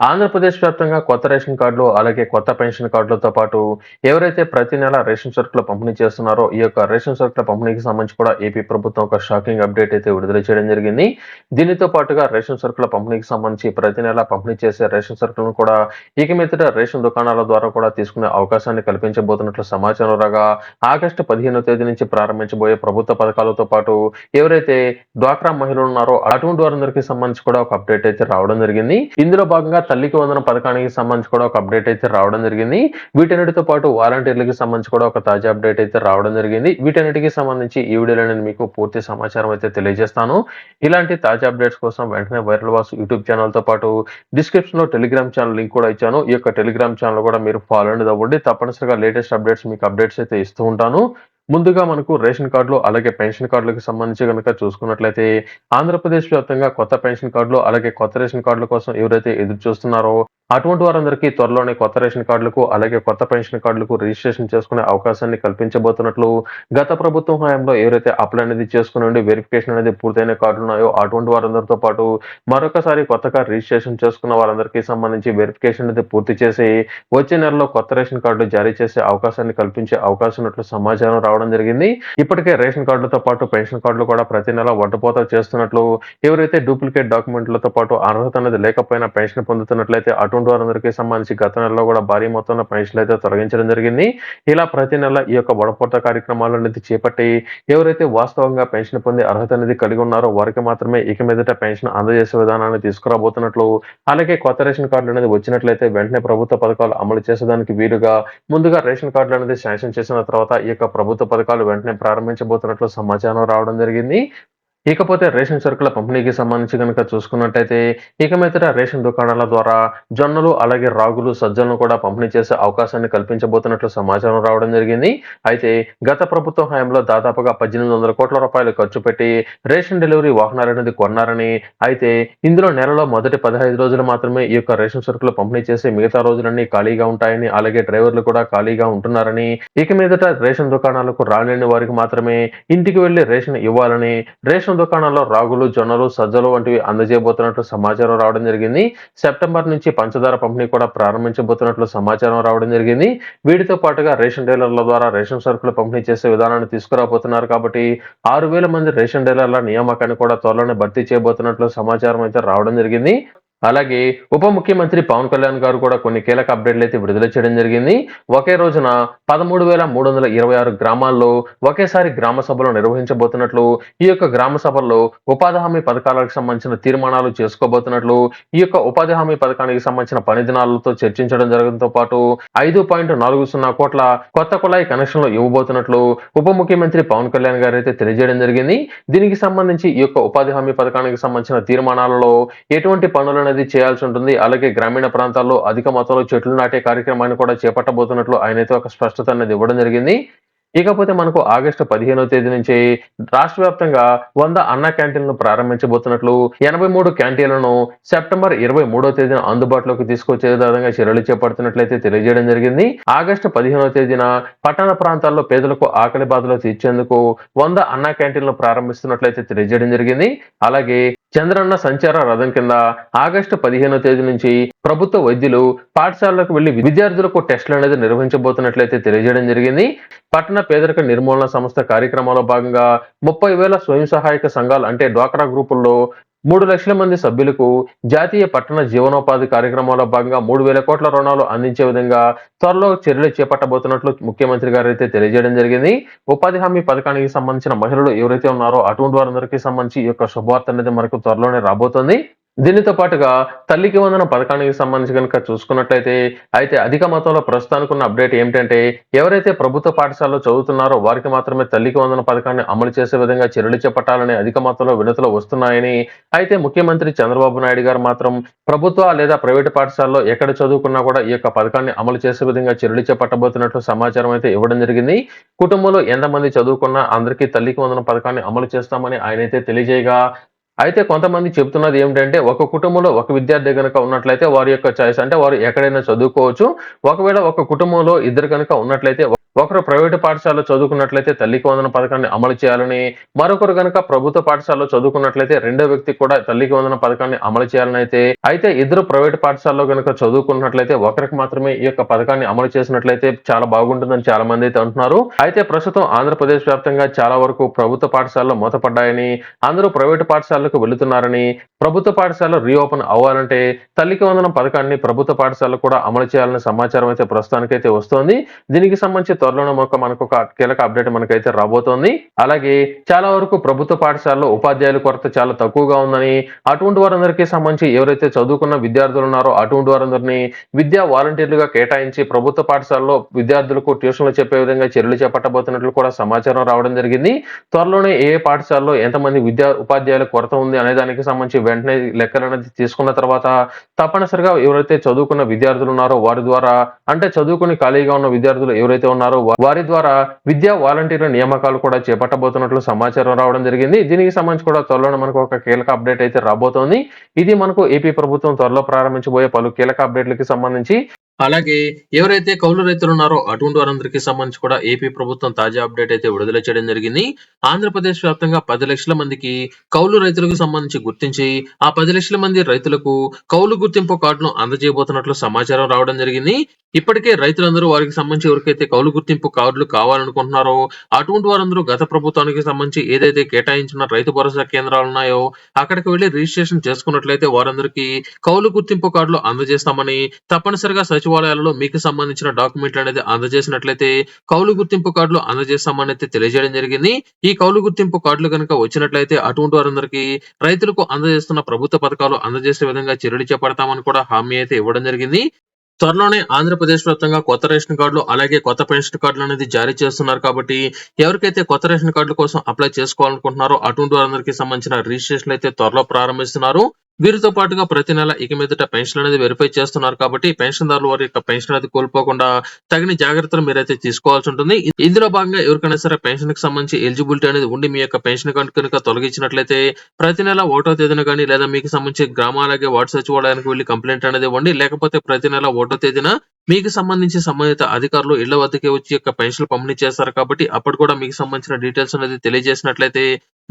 ఆంధ్రప్రదేశ్ వ్యాప్తంగా కొత్త రేషన్ కార్డులు అలాగే కొత్త పెన్షన్ కార్డులతో పాటు ఎవరైతే ప్రతి నెల రేషన్ సరుకులు పంపిణీ చేస్తున్నారో ఈ యొక్క రేషన్ సరుకుల పంపిణీకి సంబంధించి కూడా ఏపీ ప్రభుత్వం ఒక షాకింగ్ అప్డేట్ అయితే విడుదల చేయడం జరిగింది. దీనితో పాటుగా రేషన్ సరుకుల పంపిణీకి సంబంధించి ప్రతి నెల పంపిణీ చేసే రేషన్ సరుకులను కూడా ఇక మీదట రేషన్ దుకాణాల ద్వారా కూడా తీసుకునే అవకాశాన్ని కల్పించబోతున్నట్లు సమాచారం రాగా ఆగస్టు పదిహేనో తేదీ నుంచి ప్రారంభించబోయే ప్రభుత్వ పథకాలతో పాటు ఎవరైతే డ్వాక్రా మహిళలు ఉన్నారో అటువంటి వారందరికీ సంబంధించి కూడా ఒక అప్డేట్ అయితే రావడం జరిగింది. ఇందులో భాగంగా తల్లికి వందన పథకానికి సంబంధించి కూడా ఒక అప్డేట్ అయితే రావడం జరిగింది. వీటన్నిటితో పాటు వాలంటీర్లకి సంబంధించి కూడా ఒక తాజా అప్డేట్ అయితే రావడం జరిగింది. వీటన్నిటికి సంబంధించి ఈ వీడియోలో నేను మీకు పూర్తి సమాచారం అయితే తెలియజేస్తాను. ఇలాంటి తాజా అప్డేట్స్ కోసం వెంటనే వైరల్ వాస్ యూట్యూబ్ ఛానల్తో పాటు డిస్క్రిప్షన్లో టెలిగ్రామ్ ఛానల్ లింక్ కూడా ఇచ్చాను. ఈ యొక్క టెలిగ్రామ్ ఛానల్ కూడా మీరు ఫాలో అండ్ అవ్వండి. తప్పనిసరిగా లేటెస్ట్ అప్డేట్స్ మీకు అప్డేట్స్ అయితే ఇస్తూ ఉంటాను. ముందుగా మనకు రేషన్ కార్డులు అలాగే పెన్షన్ కార్డులకు సంబంధించి కనుక చూసుకున్నట్లయితే ఆంధ్రప్రదేశ్ వ్యాప్తంగా కొత్త పెన్షన్ కార్డులు అలాగే కొత్త రేషన్ కార్డుల కోసం ఎవరైతే ఎదురు చూస్తున్నారో అటువంటి వారందరికీ త్వరలోనే కొత్త రేషన్ కార్డులకు అలాగే కొత్త పెన్షన్ కార్డులకు రిజిస్ట్రేషన్ చేసుకునే అవకాశాన్ని కల్పించబోతున్నట్లు గత ప్రభుత్వం హయాంలో ఎవరైతే అప్లై అనేది చేసుకుని ఉండి వెరిఫికేషన్ అనేది పూర్తయిన కార్డులు ఉన్నాయో అటువంటి వారందరితో పాటు మరొకసారి కొత్తగా రిజిస్ట్రేషన్ చేసుకున్న వారందరికీ సంబంధించి వెరిఫికేషన్ అనేది పూర్తి చేసి వచ్చే నెలలో కొత్త రేషన్ కార్డులు జారీ చేసే అవకాశాన్ని కల్పించే అవకాశం ఉన్నట్లు సమాచారం రావడం జరిగింది. ఇప్పటికే రేషన్ కార్డులతో పాటు పెన్షన్ కార్డులు కూడా ప్రతి నెల వడ్డపోత చేస్తున్నట్లు ఎవరైతే డూప్లికేట్ డాక్యుమెంట్లతో పాటు అర్హత అనేది లేకపోయినా పెన్షన్ పొందుతున్నట్లయితే ఉన్నటువంటి వారందరికీ సంబంధించి గత నెలలో కూడా భారీ మొత్తంలో పెన్షన్లు అయితే తొలగించడం జరిగింది. ఇలా ప్రతి నెల ఈ యొక్క వడపోత కార్యక్రమాలు అనేది చేపట్టి ఎవరైతే వాస్తవంగా పెన్షన్ పొందే అర్హత అనేది కలిగి ఉన్నారో వారికి మాత్రమే ఇక మీదట పెన్షన్ అందజేసే విధానాన్ని తీసుకురాబోతున్నట్లు అలాగే కొత్త రేషన్ కార్డులు అనేది వచ్చినట్లయితే వెంటనే ప్రభుత్వ పథకాలు అమలు చేసేదానికి వీలుగా ముందుగా రేషన్ కార్డులు అనేది శాంక్షన్ చేసిన తర్వాత ఈ యొక్క ప్రభుత్వ పథకాలు వెంటనే ప్రారంభించబోతున్నట్లు సమాచారం రావడం జరిగింది. ఇకపోతే రేషన్ సరుకుల పంపిణీకి సంబంధించి కనుక చూసుకున్నట్టయితే ఇక మీదట రేషన్ దుకాణాల ద్వారా జొన్నలు అలాగే రాగులు సజ్జలను కూడా పంపిణీ చేసే అవకాశాన్ని కల్పించబోతున్నట్లు సమాచారం రావడం జరిగింది. అయితే గత ప్రభుత్వ హయాంలో దాదాపుగా పద్దెనిమిది వందల కోట్ల రూపాయలు ఖర్చు పెట్టి రేషన్ డెలివరీ వాహనాలు అనేది కొన్నారని అయితే ఇందులో నెలలో మొదటి పదహైదు రోజులు మాత్రమే ఈ యొక్క రేషన్ సరుకులు పంపిణీ చేసి మిగతా రోజులన్నీ ఖాళీగా ఉంటాయని అలాగే డ్రైవర్లు కూడా ఖాళీగా ఉంటున్నారని ఇక మీదట రేషన్ దుకాణాలకు రాలేని వారికి మాత్రమే ఇంటికి వెళ్ళి రేషన్ ఇవ్వాలని రేషన్ దుకాణాల్లో రాగులు జొన్నలు సజ్జలు వంటివి అందజేయబోతున్నట్లు సమాచారం రావడం జరిగింది. సెప్టెంబర్ నుంచి పంచదార పంపిణీ కూడా ప్రారంభించబోతున్నట్లు సమాచారం రావడం జరిగింది. వీటితో పాటుగా రేషన్ డీలర్ల ద్వారా రేషన్ సరుకులు పంపిణీ చేసే విధానాన్ని తీసుకురాబోతున్నారు కాబట్టి ఆరు వేల మంది రేషన్ డీలర్ల నియామకాన్ని కూడా త్వరలోనే భర్తీ చేయబోతున్నట్లు సమాచారం అయితే రావడం జరిగింది. అలాగే ఉప ముఖ్యమంత్రి పవన్ కళ్యాణ్ గారు కూడా కొన్ని కీలక అప్డేట్లు అయితే విడుదల చేయడం జరిగింది. ఒకే రోజున పదమూడు వేల మూడు వందల ఇరవై ఆరు గ్రామాల్లో ఒకేసారి గ్రామ సభలు నిర్వహించబోతున్నట్లు ఈ యొక్క గ్రామ సభల్లో ఉపాధి హామీ పథకాలకు సంబంధించిన తీర్మానాలు చేసుకోబోతున్నట్లు ఈ యొక్క ఉపాధి హామీ పథకానికి సంబంధించిన పని దినాలతో చర్చించడం జరగడంతో పాటు ఐదు పాయింట్ నాలుగు సున్నా కోట్ల కొత్త కుళాయి కనెక్షన్లు ఇవ్వబోతున్నట్లు ఉప ముఖ్యమంత్రి పవన్ కళ్యాణ్ గారు అయితే తెలియజేయడం జరిగింది. దీనికి సంబంధించి ఈ యొక్క ఉపాధి హామీ పథకానికి సంబంధించిన తీర్మానాలలో ఎటువంటి పనులు అనేది చేయాల్సి ఉంటుంది. అలాగే గ్రామీణ ప్రాంతాల్లో అధిక మొత్తంలో చెట్లు నాటే కార్యక్రమాన్ని కూడా చేపట్టబోతున్నట్లు ఆయన అయితే ఒక స్పష్టత అనేది ఇవ్వడం జరిగింది. ఇకపోతే మనకు ఆగస్టు పదిహేనో తేదీ నుంచి రాష్ట్ర వ్యాప్తంగా వంద అన్న క్యాంటీన్లు ప్రారంభించబోతున్నట్లు ఎనభై మూడు క్యాంటీన్లను సెప్టెంబర్ ఇరవై మూడో తేదీన అందుబాటులోకి తీసుకొచ్చే విధంగా చర్యలు చేపడుతున్నట్లయితే తెలియజేయడం జరిగింది. ఆగస్టు పదిహేనో తేదీన పట్టణ ప్రాంతాల్లో పేదలకు ఆకలి బాధలు తీర్చేందుకు వంద అన్న క్యాంటీన్లు ప్రారంభిస్తున్నట్లయితే తెలియజేయడం జరిగింది. అలాగే చంద్రన్న సంచార రథం కింద ఆగస్టు పదిహేనో తేదీ నుంచి ప్రభుత్వ వైద్యులు పాఠశాలలకు వెళ్ళి విద్యార్థులకు టెస్టులు అనేది నిర్వహించబోతున్నట్లయితే తెలియజేయడం జరిగింది. పట్టణ పేదరిక నిర్మూలన సంస్థ కార్యక్రమంలో భాగంగా ముప్పై వేల స్వయం సహాయక సంఘాలు అంటే డ్వాక్రా గ్రూపుల్లో మూడు లక్షల మంది సభ్యులకు జాతీయ పట్టణ జీవనోపాధి కార్యక్రమంలో భాగంగా మూడు వేల కోట్ల రుణాలు అందించే విధంగా త్వరలో చర్యలు చేపట్టబోతున్నట్లు ముఖ్యమంత్రి గారు అయితే తెలియజేయడం జరిగింది. ఉపాధి హామీ పథకానికి సంబంధించిన మహిళలు ఎవరైతే ఉన్నారో అటువంటి వారందరికీ సంబంధించి ఈ యొక్క శుభవార్త అనేది మనకు త్వరలోనే రాబోతోంది. దీనితో పాటుగా తల్లికి వందన పథకానికి సంబంధించి కనుక చూసుకున్నట్లయితే అయితే అధిక మొత్తంలో ప్రస్తుతానికి ఉన్న అప్డేట్ ఏమిటంటే ఎవరైతే ప్రభుత్వ పాఠశాలలో చదువుతున్నారో వారికి మాత్రమే తల్లికి వందన పథకాన్ని అమలు చేసే విధంగా చర్యలు చేపట్టాలని అధిక మొత్తంలో వినతులు వస్తున్నాయని అయితే ముఖ్యమంత్రి చంద్రబాబు నాయుడు గారు మాత్రం ప్రభుత్వ లేదా ప్రైవేటు పాఠశాలలో ఎక్కడ చదువుకున్నా కూడా ఈ యొక్క పథకాన్ని అమలు చేసే విధంగా చర్యలు చేపట్టబోతున్నట్లు సమాచారం అయితే ఇవ్వడం జరిగింది. కుటుంబంలో ఎంతమంది చదువుకున్నా అందరికీ తల్లికి వందన పథకాన్ని అమలు చేస్తామని ఆయన అయితే తెలియజేయగా అయితే కొంతమంది చెప్తున్నది ఏమిటంటే ఒక కుటుంబంలో ఒక విద్యార్థి కనుక ఉన్నట్లయితే వారి యొక్క చాయిస్ అంటే వారు ఎక్కడైనా చదువుకోవచ్చు. ఒకవేళ ఒక కుటుంబంలో ఇద్దరు కనుక ఉన్నట్లయితే ఒకరు ప్రైవేటు పాఠశాలలో చదువుకున్నట్లయితే తల్లికి వందన పథకాన్ని అమలు చేయాలని మరొకరు గనక ప్రభుత్వ పాఠశాలలో చదువుకున్నట్లయితే రెండో వ్యక్తి కూడా తల్లికి వందన పథకాన్ని అమలు చేయాలని అయితే అయితే ఇద్దరు ప్రైవేటు పాఠశాలలో గనక చదువుకున్నట్లయితే ఒకరికి మాత్రమే ఈ యొక్క పథకాన్ని అమలు చేసినట్లయితే చాలా బాగుంటుందని చాలా మంది అయితే అంటున్నారు. అయితే ప్రస్తుతం ఆంధ్రప్రదేశ్ వ్యాప్తంగా చాలా వరకు ప్రభుత్వ పాఠశాలలో మూతపడ్డాయని అందరూ ప్రైవేటు పాఠశాలకు వెళుతున్నారని ప్రభుత్వ పాఠశాల రీఓపెన్ అవ్వాలంటే తల్లికి వందనం పథకాన్ని ప్రభుత్వ పాఠశాలలో కూడా అమలు చేయాలనే సమాచారం అయితే ప్రస్తుతానికైతే వస్తోంది. దీనికి సంబంధించి త్వరలోనే ఒక మనకు ఒక కీలక అప్డేట్ మనకైతే రాబోతోంది. అలాగే చాలా వరకు ప్రభుత్వ పాఠశాలలో ఉపాధ్యాయుల కొరత చాలా తక్కువగా ఉందని అటువంటి వారందరికీ సంబంధించి ఎవరైతే చదువుకున్న విద్యార్థులు ఉన్నారో అటువంటి వారందరినీ విద్యా వాలంటీర్లుగా కేటాయించి ప్రభుత్వ పాఠశాలలో విద్యార్థులకు ట్యూషన్లు చెప్పే విధంగా చర్యలు చేపట్టబోతున్నట్లు కూడా సమాచారం రావడం జరిగింది. త్వరలోనే ఏ ఏ పాఠశాలలో ఎంతమంది విద్యా ఉపాధ్యాయుల కొరత ఉంది అనే దానికి సంబంధించి వెంటనే లెక్కలు అనేది తీసుకున్న తర్వాత తప్పనిసరిగా ఎవరైతే చదువుకున్న విద్యార్థులు ఉన్నారో వారి ద్వారా అంటే చదువుకుని ఖాళీగా ఉన్న విద్యార్థులు ఎవరైతే ఉన్నారో ఉన్నారు వారి ద్వారా విద్యా వాలంటీర్ల నియామకాలు కూడా చేపట్టబోతున్నట్లు సమాచారం రావడం జరిగింది. దీనికి సంబంధించి కూడా త్వరలోనే మనకు ఒక కీలక అప్డేట్ అయితే రాబోతోంది. ఇది మనకు ఏపీ ప్రభుత్వం త్వరలో ప్రారంభించబోయే పలు కీలక అప్డేట్లకి సంబంధించి అలాగే ఎవరైతే కౌలు రైతులు ఉన్నారో అటువంటి వారందరికీ సంబంధించి కూడా ఏపీ ప్రభుత్వం తాజా అప్డేట్ అయితే విడుదల చేయడం జరిగింది. ఆంధ్రప్రదేశ్ వ్యాప్తంగా పది లక్షల మందికి కౌలు రైతులకు సంబంధించి గుర్తించి ఆ పది లక్షల మంది రైతులకు కౌలు గుర్తింపు కార్డును అందజేయబోతున్నట్లు సమాచారం రావడం జరిగింది. ఇప్పటికే రైతులందరూ వారికి సంబంధించి ఎవరికైతే కౌలు గుర్తింపు కార్డులు కావాలనుకుంటున్నారో అటువంటి వారందరూ గత ప్రభుత్వానికి సంబంధించి ఏదైతే కేటాయించిన రైతు భరోసా కేంద్రాలు ఉన్నాయో అక్కడికి వెళ్ళి రిజిస్ట్రేషన్ చేసుకున్నట్లయితే వారందరికీ కౌలు గుర్తింపు కార్డులు అందజేస్తామని తప్పనిసరిగా సచివాలయాలలో మీకు సంబంధించిన డాక్యుమెంట్లు అనేది అందజేసినట్లయితే కౌలు గుర్తింపు కార్డులు అందజేస్తామని అయితే తెలియజేయడం జరిగింది. ఈ కౌలు గుర్తింపు కార్డులు కనుక వచ్చినట్లయితే అటువంటి వారందరికీ రైతులకు అందజేస్తున్న ప్రభుత్వ పథకాలు అందజేసే విధంగా చర్యలు చేపడతామని కూడా హామీ అయితే ఇవ్వడం జరిగింది. త్వరలోనే ఆంధ్రప్రదేశ్ వ్యాప్తంగా కొత్త రేషన్ కార్డులు అలాగే కొత్త పెన్షన్ కార్డులు అనేది జారీ చేస్తున్నారు కాబట్టి ఎవరికైతే కొత్త రేషన్ కార్డుల కోసం అప్లై చేసుకోవాలనుకుంటున్నారో అటువంటి వారందరికీ సంబంధించిన రిజిస్ట్రేషన్ అయితే త్వరలో ప్రారంభిస్తున్నారు. వీరితో పాటుగా ప్రతి నెల ఇక మీదట పెన్షన్ అనేది వెరిఫై చేస్తున్నారు కాబట్టి పెన్షన్దారులు వారి యొక్క పెన్షన్ అనేది కోల్పోకుండా తగిన జాగ్రత్తలు మీరైతే తీసుకోవాల్సి ఉంటుంది. ఇందులో భాగంగా ఎవరికైనా సరే పెన్షన్కి సంబంధించి ఎలిజిబిలిటీ అనేది ఉండి మీ యొక్క పెన్షన్ అకౌంట్ కనుక తొలగించినట్లయితే ప్రతి నెల ఓటో తేదీన కానీ లేదా మీకు సంబంధించి గ్రామ అలాగే వార్డు సచివాలయానికి వెళ్ళి కంప్లైంట్ అనేది ఇవ్వండి. లేకపోతే ప్రతి నెల ఓటో తేదీన మీకు సంబంధించి సంబంధిత అధికారులు ఇళ్ళ వద్దకే వచ్చి యొక్క పెన్షన్ పంపిణీ చేస్తారు కాబట్టి అప్పుడు కూడా మీకు సంబంధించిన డీటెయిల్స్ అనేది తెలియజేసినట్లయితే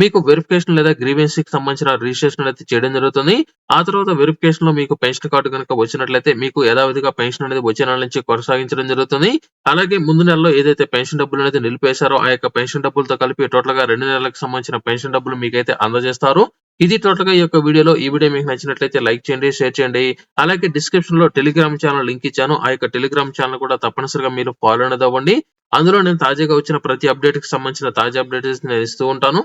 మీకు వెరిఫికేషన్ లేదా గ్రీవెన్స్కి సంబంధించిన రిజిస్ట్రేషన్ అనేది చేయడం జరుగుతుంది. ఆ తర్వాత వెరిఫికేషన్లో మీకు పెన్షన్ కార్డు కనుక వచ్చినట్లయితే మీకు యథావిధిగా పెన్షన్ అనేది వచ్చే నెల నుంచి కొనసాగించడం జరుగుతుంది. అలాగే ముందు నెలలో ఏదైతే పెన్షన్ డబ్బులు అనేది నిలిపేశారో ఆ యొక్క పెన్షన్ డబ్బులతో కలిపి టోటల్గా రెండు నెలలకు సంబంధించిన పెన్షన్ డబ్బులు మీకైతే అందజేస్తారు. ఇది టోటల్గా ఈ యొక్క వీడియోలో ఈ వీడియో మీకు నచ్చినట్లయితే లైక్ చేయండి షేర్ చేయండి. అలాగే డిస్క్రిప్షన్లో టెలిగ్రామ్ ఛానల్ లింక్ ఇచ్చాను. ఆ యొక్క టెలిగ్రామ్ ఛానల్ కూడా తప్పనిసరిగా మీరు ఫాలో అనేది అవ్వండి. అందులో నేను తాజాగా వచ్చిన ప్రతి అప్డేట్కి సంబంధించిన తాజా అప్డేట్స్ నేను ఇస్తూ ఉంటాను.